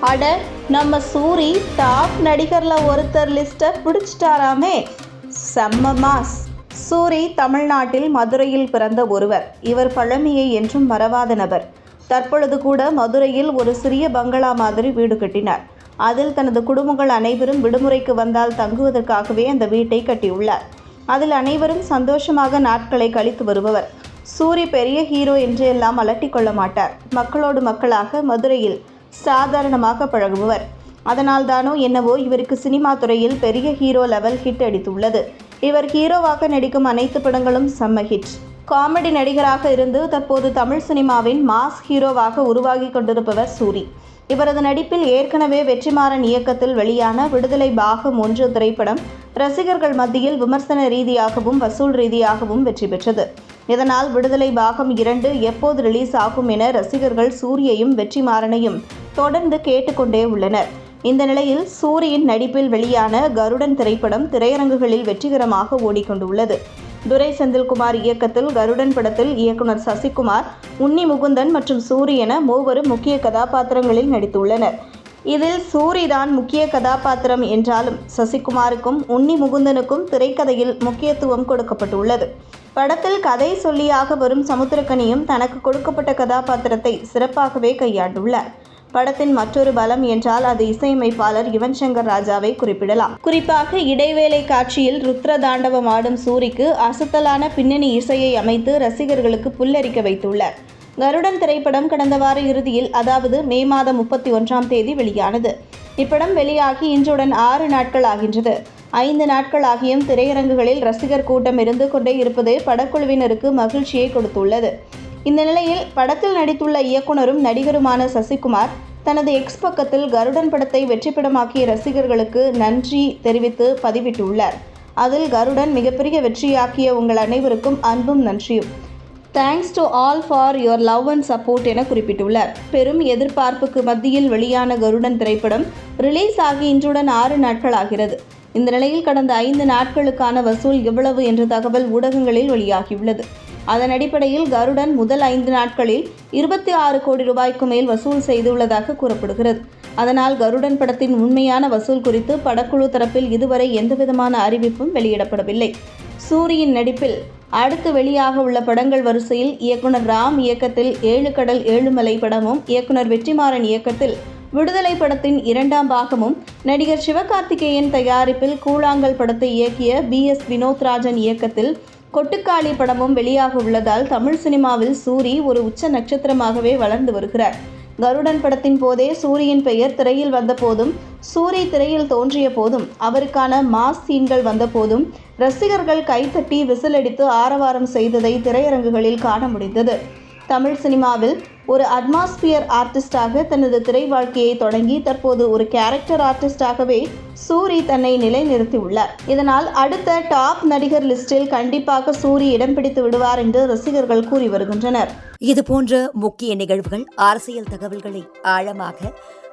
அட நம்ம சூரி டாப் நடிகரில் ஒருத்தர் லிஸ்ட்டை பிடிச்சிட்டாராமே. செம்ம மாஸ். சூரி தமிழ்நாட்டில் மதுரையில் பிறந்த ஒருவர். இவர் பழமையை என்றும் மறவாத நபர். தற்பொழுது கூட மதுரையில் ஒரு சிறிய பங்களா மாதிரி வீடு கட்டினார். அதில் தனது குடும்பங்கள் அனைவரும் விடுமுறைக்கு வந்தால் தங்குவதற்காகவே அந்த வீட்டை கட்டியுள்ளார். அதில் அனைவரும் சந்தோஷமாக நாட்களை கழித்து வருபவர். சூரி பெரிய ஹீரோ என்று எல்லாம் அலட்டிக் கொள்ள மாட்டார். மக்களோடு மக்களாக மதுரையில் சாதாரணமாக பழகுபவர். அதனால் தானோ என்னவோ இவருக்கு சினிமா துறையில் பெரிய ஹீரோ லெவல் ஹிட் அடித்துள்ளது. இவர் ஹீரோவாக நடிக்கும் அனைத்து படங்களும் செம்ம ஹிட். காமெடி நடிகராக இருந்து தற்போது தமிழ் சினிமாவின் மாஸ் ஹீரோவாக உருவாகி கொண்டிருப்பவர் சூரி. இவரது நடிப்பில் ஏற்கனவே வெற்றிமாறன் இயக்கத்தில் வெளியான விடுதலை பாகம் ஒன்று திரைப்படம் ரசிகர்கள் மத்தியில் விமர்சன ரீதியாகவும் வசூல் ரீதியாகவும் வெற்றி பெற்றது. இதனால் விடுதலை பாகம் இரண்டு எப்போது ரிலீஸ் ஆகும் என ரசிகர்கள் சூரியையும் வெற்றிமாறனையும் தொடர்ந்து கேட்டுக்கொண்டே உள்ளனர். இந்த நிலையில் சூரியின் நடிப்பில் வெளியான கருடன் திரைப்படம் திரையரங்குகளில் வெற்றிகரமாக ஓடிக்கொண்டுள்ளது. துரை செந்தில்குமார் இயக்கத்தில் கருடன் படத்தில் இயக்குனர் சசிகுமார் உன்னி முகுந்தன் மற்றும் சூரி என மூவரும் முக்கிய கதாபாத்திரங்களில் நடித்துள்ளனர். இதில் சூரி தான் முக்கிய கதாபாத்திரம் என்றாலும் சசிகுமாருக்கும் உன்னி முகுந்தனுக்கும் திரைக்கதையில் முக்கியத்துவம் கொடுக்கப்பட்டுள்ளது. படத்தில் கதை சொல்லியாக வரும் சமுத்திரக்கனியும் தனக்கு கொடுக்கப்பட்ட கதாபாத்திரத்தை சிறப்பாகவே கையாண்டுள்ளார். படத்தின் மற்றொரு பலம் என்றால் அது இசையமைப்பாளர் யுவன் சங்கர் ராஜாவை குறிப்பிடலாம். குறிப்பாக இடைவேளை காட்சியில் ருத்ர தாண்டவம் ஆடும் சூரிக்கு அசத்தலான பின்னணி இசையை அமைத்து ரசிகர்களுக்கு புல்லரிக்க வைத்துள்ளார். கருடன் திரைப்படம் கடந்த வார இறுதியில் அதாவது மே மாதம் முப்பத்தி ஒன்றாம் தேதி வெளியானது. இப்படம் வெளியாகி இன்றுடன் ஆறு நாட்கள் ஆகின்றது. ஐந்து நாட்களாகியும் திரையரங்குகளில் ரசிகர் கூட்டம் இருந்து கொண்டே இருப்பது படக்குழுவினருக்கு மகிழ்ச்சியை கொடுத்துள்ளது. இந்த நிலையில் படத்தில் நடித்துள்ள இயக்குனரும் நடிகருமான சசிகுமார் தனது எக்ஸ் பக்கத்தில் கருடன் படத்தை வெற்றிப்படமாக்கிய ரசிகர்களுக்கு நன்றி தெரிவித்து பதிவிட்டுள்ளார். அதில் கருடன் மிகப்பெரிய வெற்றியாக்கிய உங்கள் அனைவருக்கும் அன்பும் நன்றியும். Thanks to all for your love and support என குறிப்பிட்டுள்ளார். பெரும் எதிர்பார்ப்புக்கு மத்தியில் வெளியான கருடன் திரைப்படம் ரிலீஸ் ஆகி இன்றுடன் ஆறு நாட்கள் ஆகிறது. இந்த நிலையில் கடந்த ஐந்து நாட்களுக்கான வசூல் எவ்வளவு என்ற தகவல் ஊடகங்களில் வெளியாகியுள்ளது. அதன் அடிப்படையில் கருடன் முதல் ஐந்து நாட்களில் இருபத்தி ஆறு கோடி ரூபாய்க்கு மேல் வசூல் செய்துள்ளதாக கூறப்படுகிறது. அதனால் கருடன் படத்தின் உண்மையான வசூல் குறித்து படக்குழு தரப்பில் இதுவரை எந்தவிதமான அறிவிப்பும் வெளியிடப்படவில்லை. சூரியின் நடிப்பில் அடுத்து வெளியாக உள்ள படங்கள் வரிசையில் இயக்குனர் ராம் இயக்கத்தில் ஏழு கடல் ஏழுமலை படமும் இயக்குனர் வெற்றிமாறன் இயக்கத்தில் விடுதலை படத்தின் இரண்டாம் பாகமும் நடிகர் சிவகார்த்திகேயன் தயாரிப்பில் கூழாங்கல் படத்தை இயக்கிய பி. எஸ். வினோத்ராஜன் இயக்கத்தில் கொட்டுக்காளி படமும் வெளியாக உள்ளதால் தமிழ் சினிமாவில் சூரி ஒரு உச்ச நட்சத்திரமாகவே வளர்ந்து வருகிறார். கருடன் படத்தின் போதே சூரியின் பெயர் திரையில் வந்த போதும் சூரி திரையில் தோன்றிய போதும் அவருக்கான மாஸ் சீன்கள் வந்த போதும் ரசிகர்கள் கைத்தட்டி விசிலடித்து ஆரவாரம் செய்ததை திரையரங்குகளில் காண முடிந்தது. தமிழ் சினிமாவில் ஒரு அட்மாஸ்பியர் ஆர்டிஸ்டாக தனது திரை வாழ்க்கையை தொடங்கி தற்போது ஒரு கேரக்டர் ஆர்டிஸ்டாகவே சூரி தன்னை நிலைநிறுத்தியுள்ளார். இதனால் அடுத்த டாப் நடிகர் லிஸ்டில் கண்டிப்பாக சூரி இடம் பிடித்து விடுவார் என்று ரசிகர்கள் கூறி வருகின்றனர். இது போன்ற முக்கிய நிகழ்வுகள் அரசியல் தகவல்களை ஆழமாக